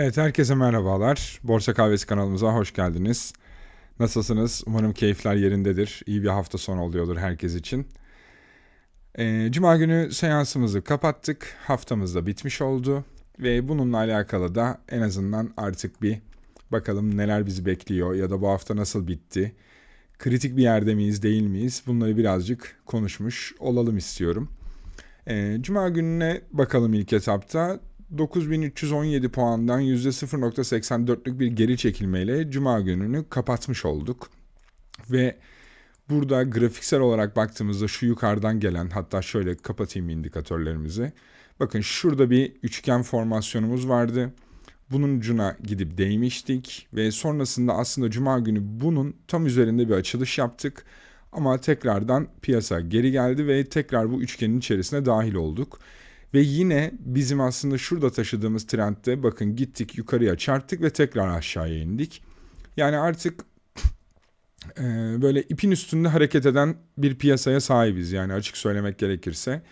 Evet, herkese merhabalar. Borsa Kahvesi kanalımıza hoş geldiniz. Nasılsınız? Umarım keyifler yerindedir. İyi bir hafta sonu oluyordur herkes için. Ee, Cuma günü seansımızı kapattık. Haftamız da bitmiş oldu. Ve bununla alakalı da en azından artık bir bakalım neler bizi bekliyor ya da bu hafta nasıl bitti. Kritik bir yerde miyiz değil miyiz? Bunları birazcık konuşmuş olalım istiyorum. Ee, Cuma gününe bakalım ilk etapta. 9317 puandan %0.84'lük bir geri çekilmeyle Cuma gününü kapatmış olduk. Ve burada grafiksel olarak baktığımızda şu yukarıdan gelen hatta şöyle kapatayım indikatörlerimizi. Bakın şurada bir üçgen formasyonumuz vardı. Bunun ucuna gidip değmiştik ve sonrasında aslında cuma günü bunun tam üzerinde bir açılış yaptık. Ama tekrardan piyasa geri geldi ve tekrar bu üçgenin içerisine dahil olduk. Ve yine bizim aslında şurada taşıdığımız trendde bakın gittik yukarıya çarptık ve tekrar aşağıya indik. Yani artık e, böyle ipin üstünde hareket eden bir piyasaya sahibiz yani açık söylemek gerekirse.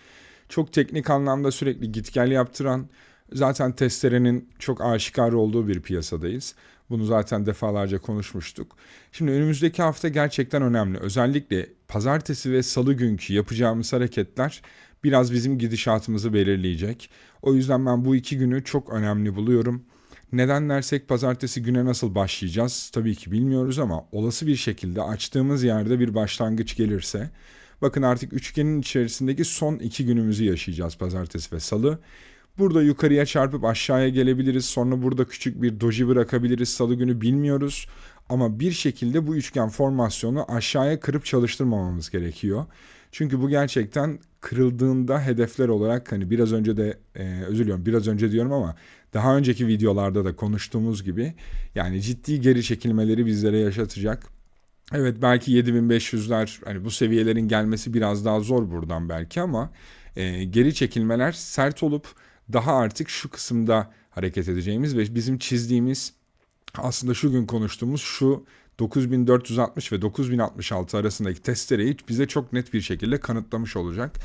Çok teknik anlamda sürekli git gel yaptıran zaten testerenin çok aşikar olduğu bir piyasadayız. Bunu zaten defalarca konuşmuştuk. Şimdi önümüzdeki hafta gerçekten önemli. Özellikle pazartesi ve salı günkü yapacağımız hareketler biraz bizim gidişatımızı belirleyecek. O yüzden ben bu iki günü çok önemli buluyorum. Neden dersek pazartesi güne nasıl başlayacağız tabii ki bilmiyoruz ama olası bir şekilde açtığımız yerde bir başlangıç gelirse bakın artık üçgenin içerisindeki son iki günümüzü yaşayacağız pazartesi ve salı. Burada yukarıya çarpıp aşağıya gelebiliriz. Sonra burada küçük bir doji bırakabiliriz. Salı günü bilmiyoruz. Ama bir şekilde bu üçgen formasyonu aşağıya kırıp çalıştırmamamız gerekiyor. Çünkü bu gerçekten kırıldığında hedefler olarak hani biraz önce de e, özür diliyorum biraz önce diyorum ama daha önceki videolarda da konuştuğumuz gibi yani ciddi geri çekilmeleri bizlere yaşatacak. Evet belki 7500'ler hani bu seviyelerin gelmesi biraz daha zor buradan belki ama e, geri çekilmeler sert olup daha artık şu kısımda hareket edeceğimiz ve bizim çizdiğimiz aslında şu gün konuştuğumuz şu 9460 ve 9066 arasındaki testereyi bize çok net bir şekilde kanıtlamış olacak.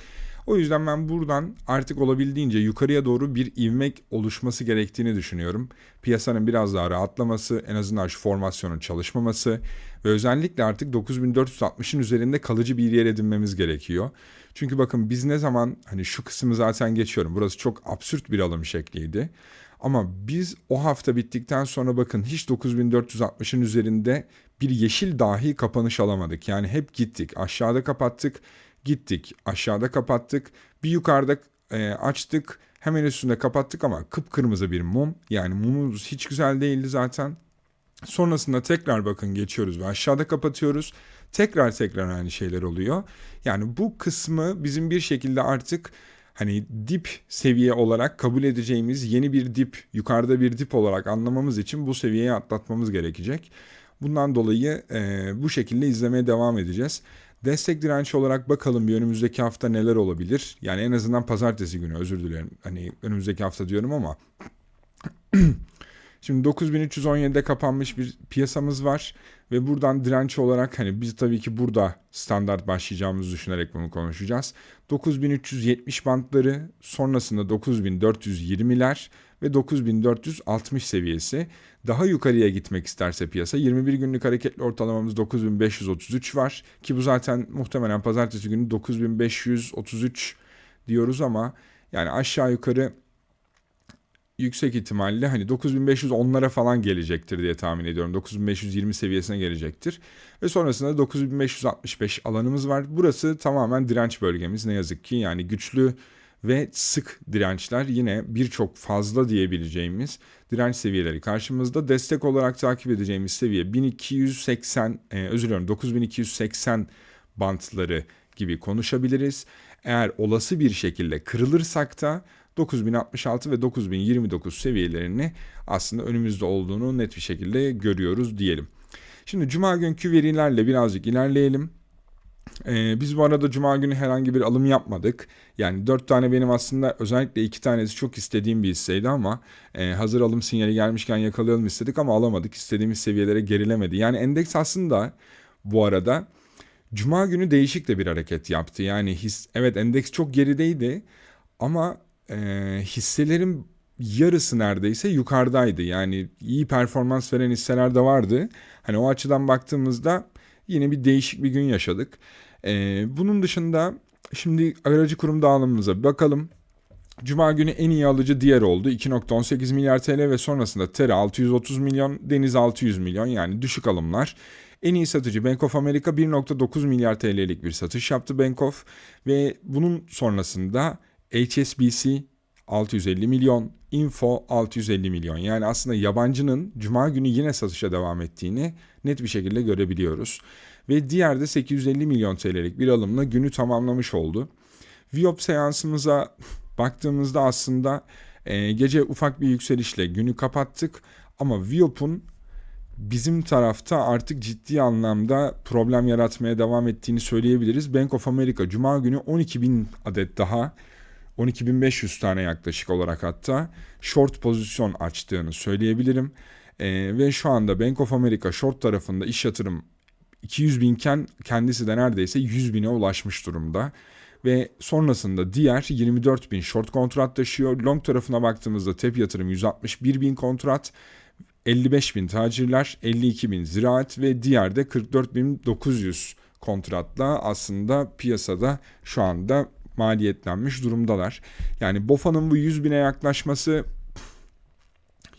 O yüzden ben buradan artık olabildiğince yukarıya doğru bir ivmek oluşması gerektiğini düşünüyorum. Piyasanın biraz daha rahatlaması, en azından şu formasyonun çalışmaması ve özellikle artık 9460'ın üzerinde kalıcı bir yer edinmemiz gerekiyor. Çünkü bakın biz ne zaman hani şu kısmı zaten geçiyorum. Burası çok absürt bir alım şekliydi. Ama biz o hafta bittikten sonra bakın hiç 9460'ın üzerinde bir yeşil dahi kapanış alamadık. Yani hep gittik. Aşağıda kapattık, gittik. Aşağıda kapattık. Bir yukarıda e, açtık. Hemen üstünde kapattık ama kıpkırmızı bir mum. Yani mumumuz hiç güzel değildi zaten. Sonrasında tekrar bakın geçiyoruz ve aşağıda kapatıyoruz. Tekrar tekrar aynı şeyler oluyor. Yani bu kısmı bizim bir şekilde artık hani dip seviye olarak kabul edeceğimiz yeni bir dip, yukarıda bir dip olarak anlamamız için bu seviyeyi atlatmamız gerekecek. Bundan dolayı e, bu şekilde izlemeye devam edeceğiz. Destek direnç olarak bakalım bir önümüzdeki hafta neler olabilir. Yani en azından pazartesi günü özür dilerim. Hani önümüzdeki hafta diyorum ama Şimdi 9317'de kapanmış bir piyasamız var ve buradan direnç olarak hani biz tabii ki burada standart başlayacağımızı düşünerek bunu konuşacağız. 9370 bantları sonrasında 9420'ler ve 9460 seviyesi. Daha yukarıya gitmek isterse piyasa 21 günlük hareketli ortalamamız 9533 var ki bu zaten muhtemelen pazartesi günü 9533 diyoruz ama yani aşağı yukarı yüksek ihtimalle hani 9500 onlara falan gelecektir diye tahmin ediyorum. 9520 seviyesine gelecektir. Ve sonrasında 9565 alanımız var. Burası tamamen direnç bölgemiz ne yazık ki. Yani güçlü ve sık dirençler yine birçok fazla diyebileceğimiz direnç seviyeleri karşımızda. Destek olarak takip edeceğimiz seviye 1280 e, özür dilerim 9280 bantları gibi konuşabiliriz. Eğer olası bir şekilde kırılırsak da 9066 ve 9029 seviyelerini aslında önümüzde olduğunu net bir şekilde görüyoruz diyelim. Şimdi cuma günkü verilerle birazcık ilerleyelim. Ee, biz bu arada cuma günü herhangi bir alım yapmadık. Yani 4 tane benim aslında özellikle 2 tanesi çok istediğim bir hisseydi ama e, hazır alım sinyali gelmişken yakalayalım istedik ama alamadık. İstediğimiz seviyelere gerilemedi. Yani endeks aslında bu arada cuma günü değişik de bir hareket yaptı. Yani his, evet endeks çok gerideydi ama e, hisselerin yarısı neredeyse yukarıdaydı. Yani iyi performans veren hisseler de vardı. Hani o açıdan baktığımızda yine bir değişik bir gün yaşadık. Ee, bunun dışında şimdi aracı kurum dağılımımıza bakalım. Cuma günü en iyi alıcı diğer oldu. 2.18 milyar TL ve sonrasında TERA 630 milyon, Deniz 600 milyon yani düşük alımlar. En iyi satıcı Bank of America 1.9 milyar TL'lik bir satış yaptı Bank of ve bunun sonrasında HSBC 650 milyon, Info 650 milyon. Yani aslında yabancının cuma günü yine satışa devam ettiğini net bir şekilde görebiliyoruz. Ve diğer de 850 milyon TL'lik bir alımla günü tamamlamış oldu. Viop seansımıza baktığımızda aslında e, gece ufak bir yükselişle günü kapattık. Ama Viop'un bizim tarafta artık ciddi anlamda problem yaratmaya devam ettiğini söyleyebiliriz. Bank of America Cuma günü 12 bin adet daha 12.500 tane yaklaşık olarak hatta short pozisyon açtığını söyleyebilirim. ee, ve şu anda Bank of America short tarafında iş yatırım 200 binken kendisi de neredeyse 100 bine ulaşmış durumda. Ve sonrasında diğer 24 bin short kontrat taşıyor. Long tarafına baktığımızda tep yatırım 161 bin kontrat. 55 bin tacirler, 52 bin ziraat ve diğer de 44 bin 900 kontratla aslında piyasada şu anda maliyetlenmiş durumdalar. Yani BOFA'nın bu 100 bine yaklaşması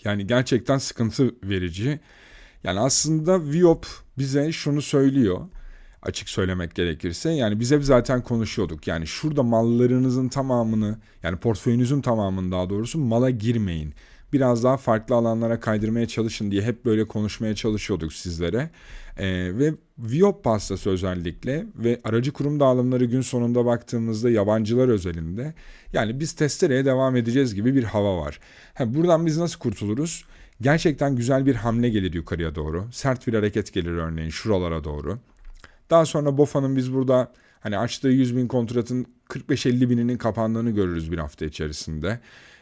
yani gerçekten sıkıntı verici. Yani aslında Viop bize şunu söylüyor açık söylemek gerekirse. Yani bize zaten konuşuyorduk. Yani şurada mallarınızın tamamını yani portföyünüzün tamamını daha doğrusu mala girmeyin biraz daha farklı alanlara kaydırmaya çalışın diye hep böyle konuşmaya çalışıyorduk sizlere. Ee, ve Viop pastası özellikle ve aracı kurum dağılımları gün sonunda baktığımızda yabancılar özelinde yani biz testereye devam edeceğiz gibi bir hava var. Ha, buradan biz nasıl kurtuluruz? Gerçekten güzel bir hamle gelir yukarıya doğru. Sert bir hareket gelir örneğin şuralara doğru. Daha sonra BOFA'nın biz burada hani açtığı 100 bin kontratın 45-50 bininin kapandığını görürüz bir hafta içerisinde.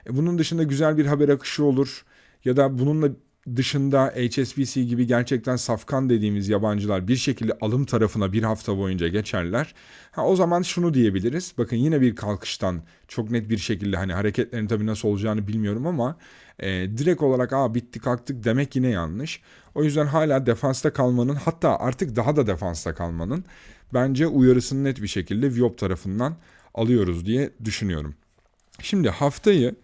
E, bunun dışında güzel bir haber akışı olur ya da bununla dışında HSBC gibi gerçekten safkan dediğimiz yabancılar bir şekilde alım tarafına bir hafta boyunca geçerler. Ha, o zaman şunu diyebiliriz. Bakın yine bir kalkıştan çok net bir şekilde hani hareketlerin tabii nasıl olacağını bilmiyorum ama e, direkt olarak aa bitti kalktık demek yine yanlış. O yüzden hala defansta kalmanın hatta artık daha da defansta kalmanın bence uyarısını net bir şekilde Viop tarafından alıyoruz diye düşünüyorum. Şimdi haftayı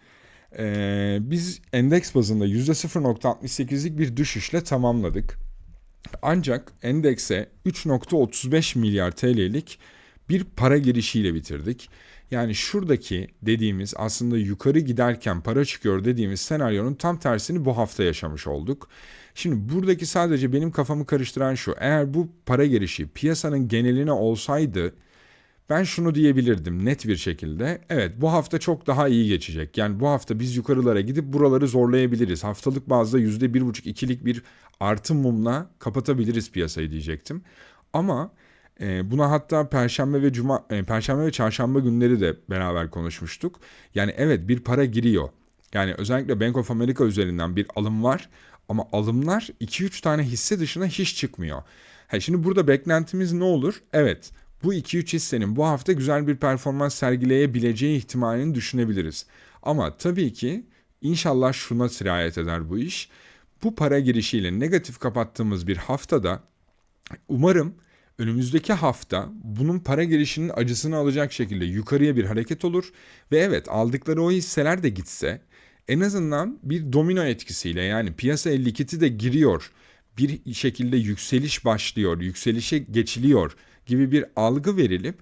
ee, biz endeks bazında %0.68'lik bir düşüşle tamamladık. Ancak endekse 3.35 milyar TL'lik bir para girişiyle bitirdik. Yani şuradaki dediğimiz aslında yukarı giderken para çıkıyor dediğimiz senaryonun tam tersini bu hafta yaşamış olduk. Şimdi buradaki sadece benim kafamı karıştıran şu. Eğer bu para girişi piyasanın geneline olsaydı ben şunu diyebilirdim net bir şekilde. Evet bu hafta çok daha iyi geçecek. Yani bu hafta biz yukarılara gidip buraları zorlayabiliriz. Haftalık bazda yüzde bir buçuk ikilik bir artı mumla kapatabiliriz piyasayı diyecektim. Ama e, buna hatta perşembe ve cuma e, perşembe ve çarşamba günleri de beraber konuşmuştuk. Yani evet bir para giriyor. Yani özellikle Bank of America üzerinden bir alım var ama alımlar 2-3 tane hisse dışına hiç çıkmıyor. Ha şimdi burada beklentimiz ne olur? Evet bu 2-3 hissenin bu hafta güzel bir performans sergileyebileceği ihtimalini düşünebiliriz. Ama tabii ki inşallah şuna sirayet eder bu iş. Bu para girişiyle negatif kapattığımız bir haftada umarım önümüzdeki hafta bunun para girişinin acısını alacak şekilde yukarıya bir hareket olur ve evet aldıkları o hisseler de gitse en azından bir domino etkisiyle yani piyasa 52'ti de giriyor bir şekilde yükseliş başlıyor, yükselişe geçiliyor gibi bir algı verilip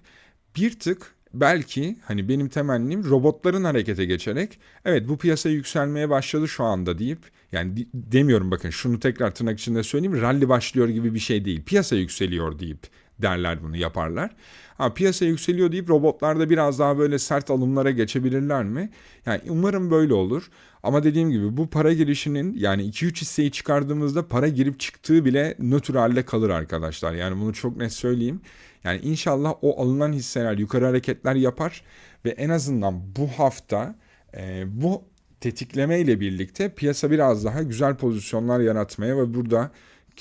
bir tık belki hani benim temennim robotların harekete geçerek evet bu piyasa yükselmeye başladı şu anda deyip yani demiyorum bakın şunu tekrar tırnak içinde söyleyeyim rally başlıyor gibi bir şey değil piyasa yükseliyor deyip derler bunu yaparlar. Ha, piyasa yükseliyor deyip robotlarda biraz daha böyle sert alımlara geçebilirler mi? Yani umarım böyle olur. Ama dediğim gibi bu para girişinin yani 2-3 hisseyi çıkardığımızda para girip çıktığı bile nötr halde kalır arkadaşlar. Yani bunu çok net söyleyeyim. Yani inşallah o alınan hisseler yukarı hareketler yapar ve en azından bu hafta e, bu tetikleme ile birlikte piyasa biraz daha güzel pozisyonlar yaratmaya ve burada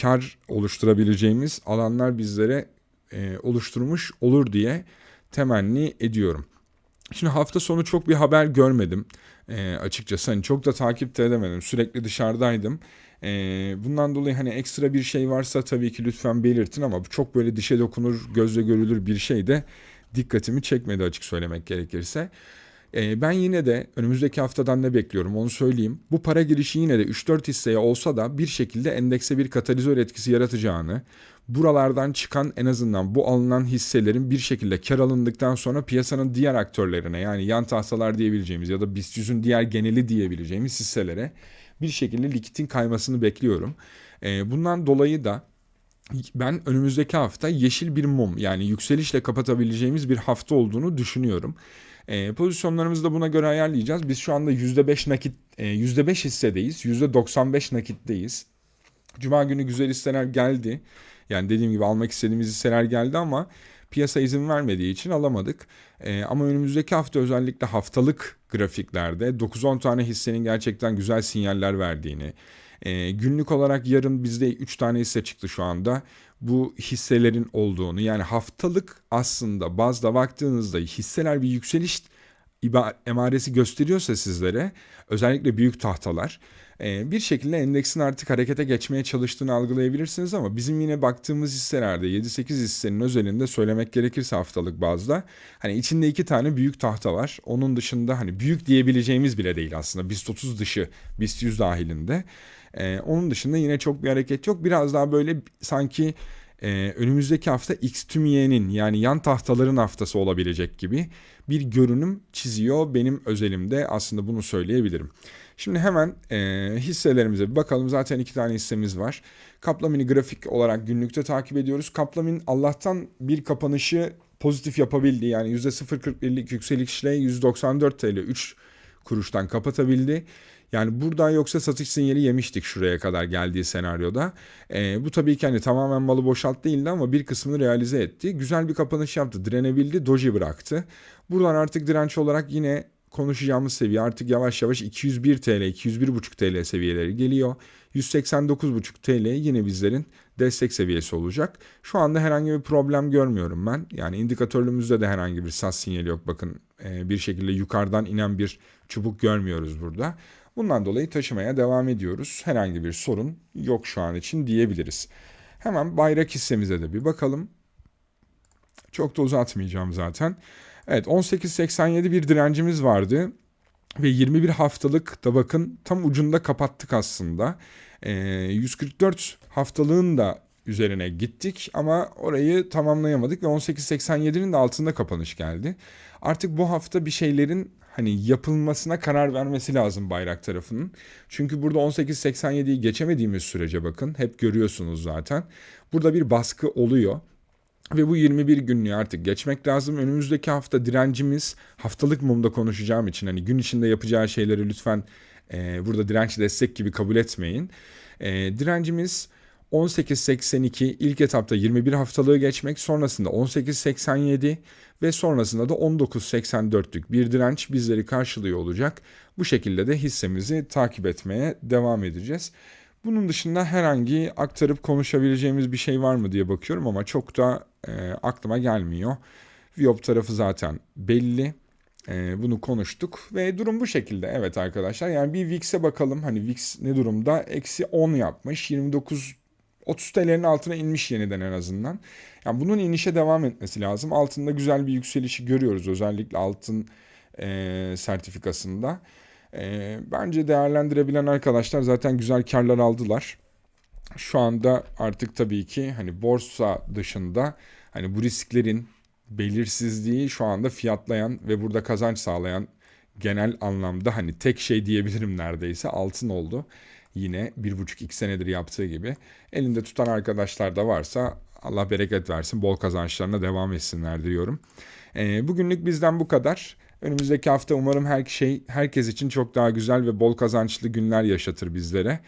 kar oluşturabileceğimiz alanlar bizlere e, oluşturmuş olur diye temenni ediyorum. Şimdi hafta sonu çok bir haber görmedim. E, açıkçası hani çok da takip de edemedim. Sürekli dışarıdaydım. E, bundan dolayı hani ekstra bir şey varsa tabii ki lütfen belirtin ama çok böyle dişe dokunur, gözle görülür bir şey de dikkatimi çekmedi açık söylemek gerekirse. E, ben yine de önümüzdeki haftadan ne bekliyorum onu söyleyeyim. Bu para girişi yine de 3-4 hisseye olsa da bir şekilde endekse bir katalizör etkisi yaratacağını, buralardan çıkan en azından bu alınan hisselerin bir şekilde kar alındıktan sonra piyasanın diğer aktörlerine yani yan tahtalar diyebileceğimiz ya da BIST 100'ün diğer geneli diyebileceğimiz hisselere bir şekilde likitin kaymasını bekliyorum. E, bundan dolayı da ben önümüzdeki hafta yeşil bir mum yani yükselişle kapatabileceğimiz bir hafta olduğunu düşünüyorum. E, pozisyonlarımızı da buna göre ayarlayacağız. Biz şu anda %5 nakit, e, %5 hissedeyiz. %95 nakitteyiz. Cuma günü güzel hisseler geldi. Yani dediğim gibi almak istediğimiz hisseler geldi ama piyasa izin vermediği için alamadık. E, ama önümüzdeki hafta özellikle haftalık grafiklerde 9-10 tane hissenin gerçekten güzel sinyaller verdiğini, e, günlük olarak yarın bizde 3 tane hisse çıktı şu anda. Bu hisselerin olduğunu yani haftalık aslında bazda baktığınızda hisseler bir yükseliş emaresi gösteriyorsa sizlere özellikle büyük tahtalar bir şekilde endeksin artık harekete geçmeye çalıştığını algılayabilirsiniz ama bizim yine baktığımız hisselerde 7-8 hissenin özelinde söylemek gerekirse haftalık bazda hani içinde iki tane büyük tahta var. Onun dışında hani büyük diyebileceğimiz bile değil aslında BIST 30 dışı BIST 100 dahilinde. Ee, onun dışında yine çok bir hareket yok. Biraz daha böyle sanki e, önümüzdeki hafta X tümiyenin yani yan tahtaların haftası olabilecek gibi bir görünüm çiziyor benim özelimde aslında bunu söyleyebilirim. Şimdi hemen e, hisselerimize bir bakalım. Zaten iki tane hissemiz var. Kaplamin'i grafik olarak günlükte takip ediyoruz. Kaplamin Allah'tan bir kapanışı pozitif yapabildi. Yani %0.41'lik yükselişle 194 TL 3 kuruştan kapatabildi. Yani buradan yoksa satış sinyali yemiştik şuraya kadar geldiği senaryoda. E, bu tabii ki hani tamamen malı boşalt değildi ama bir kısmını realize etti. Güzel bir kapanış yaptı. Direnebildi. Doji bıraktı. Buradan artık direnç olarak yine konuşacağımız seviye artık yavaş yavaş 201 TL, 201,5 TL seviyeleri geliyor. 189,5 TL yine bizlerin destek seviyesi olacak. Şu anda herhangi bir problem görmüyorum ben. Yani indikatörümüzde de herhangi bir sas sinyali yok. Bakın bir şekilde yukarıdan inen bir çubuk görmüyoruz burada. Bundan dolayı taşımaya devam ediyoruz. Herhangi bir sorun yok şu an için diyebiliriz. Hemen bayrak hissemize de bir bakalım. Çok da uzatmayacağım zaten. Evet 18.87 bir direncimiz vardı. Ve 21 haftalık da bakın tam ucunda kapattık aslında. Ee, 144 haftalığın da üzerine gittik ama orayı tamamlayamadık ve 18.87'nin de altında kapanış geldi. Artık bu hafta bir şeylerin hani yapılmasına karar vermesi lazım bayrak tarafının. Çünkü burada 18.87'yi geçemediğimiz sürece bakın hep görüyorsunuz zaten. Burada bir baskı oluyor. Ve bu 21 günlüğü artık geçmek lazım. Önümüzdeki hafta direncimiz haftalık mumda konuşacağım için hani gün içinde yapacağı şeyleri lütfen e, burada direnç destek gibi kabul etmeyin. E, direncimiz 18.82 ilk etapta 21 haftalığı geçmek sonrasında 18.87 ve sonrasında da 19.84'lük bir direnç bizleri karşılıyor olacak. Bu şekilde de hissemizi takip etmeye devam edeceğiz. Bunun dışında herhangi aktarıp konuşabileceğimiz bir şey var mı diye bakıyorum ama çok da e, aklıma gelmiyor. Viop tarafı zaten belli. E, bunu konuştuk ve durum bu şekilde. Evet arkadaşlar yani bir VIX'e bakalım. Hani VIX ne durumda? Eksi 10 yapmış. 29 30 TL'nin altına inmiş yeniden en azından. Yani bunun inişe devam etmesi lazım. Altında güzel bir yükselişi görüyoruz özellikle altın e, sertifikasında. E, bence değerlendirebilen arkadaşlar zaten güzel karlar aldılar. Şu anda artık tabii ki hani borsa dışında hani bu risklerin belirsizliği şu anda fiyatlayan ve burada kazanç sağlayan genel anlamda hani tek şey diyebilirim neredeyse altın oldu. Yine bir buçuk iki senedir yaptığı gibi elinde tutan arkadaşlar da varsa Allah bereket versin bol kazançlarına devam etsinler diyorum. E, bugünlük bizden bu kadar. Önümüzdeki hafta umarım her şey herkes için çok daha güzel ve bol kazançlı günler yaşatır bizlere.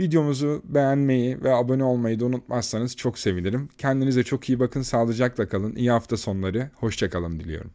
Videomuzu beğenmeyi ve abone olmayı da unutmazsanız çok sevinirim. Kendinize çok iyi bakın, sağlıcakla kalın. İyi hafta sonları, hoşçakalın diliyorum.